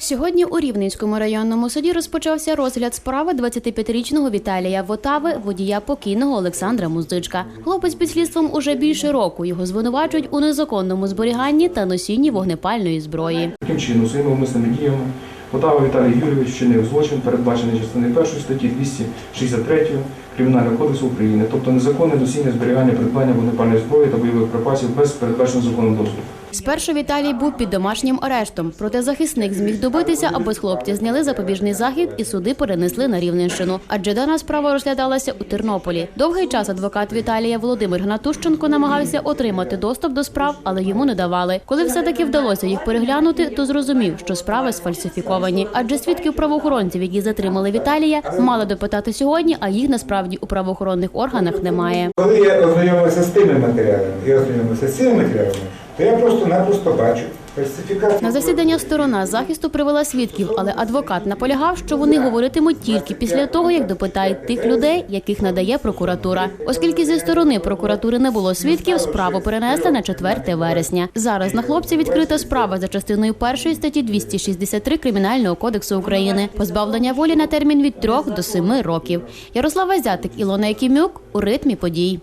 Сьогодні у Рівненському районному суді розпочався розгляд справи 25-річного Віталія Вотави, водія покійного Олександра Муздичка. Хлопець під слідством уже більше року. Його звинувачують у незаконному зберіганні та носінні вогнепальної зброї. Таким чином, своїми умисними діями Потава Віталій Юрійович вчинив злочин, передбачений частиною 1 статті 263 Кримінального кодексу України, тобто незаконне носіння, зберігання, придбання вогнепальної зброї та бойових припасів без передбаченого законом дозволу. Спершу Віталій був під домашнім арештом, проте захисник зміг добитися, аби з хлопця зняли запобіжний захід і суди перенесли на Рівненщину. Адже дана справа розглядалася у Тернополі. Довгий час адвокат Віталія Володимир Гнатущенко намагався отримати доступ до справ, але йому не давали. Коли все-таки вдалося їх переглянути, то зрозумів, що справи сфальсифіковані. Адже свідків правоохоронців, які затримали Віталія, мали допитати сьогодні, а їх насправді у правоохоронних органах немає. Коли я ознайомився з тими матеріалами і ознайомився з цими матеріалами, то я просто-напросто бачу. На засідання сторона захисту привела свідків, але адвокат наполягав, що вони говоритимуть тільки після того, як допитають тих людей, яких надає прокуратура. Оскільки зі сторони прокуратури не було свідків, справу перенесли на 4 вересня. Зараз на хлопця відкрита справа за частиною першої статті 263 Кримінального кодексу України. Позбавлення волі на термін від 3 до 7 років. Ярослава Зятик, Ілона Якимюк у ритмі подій.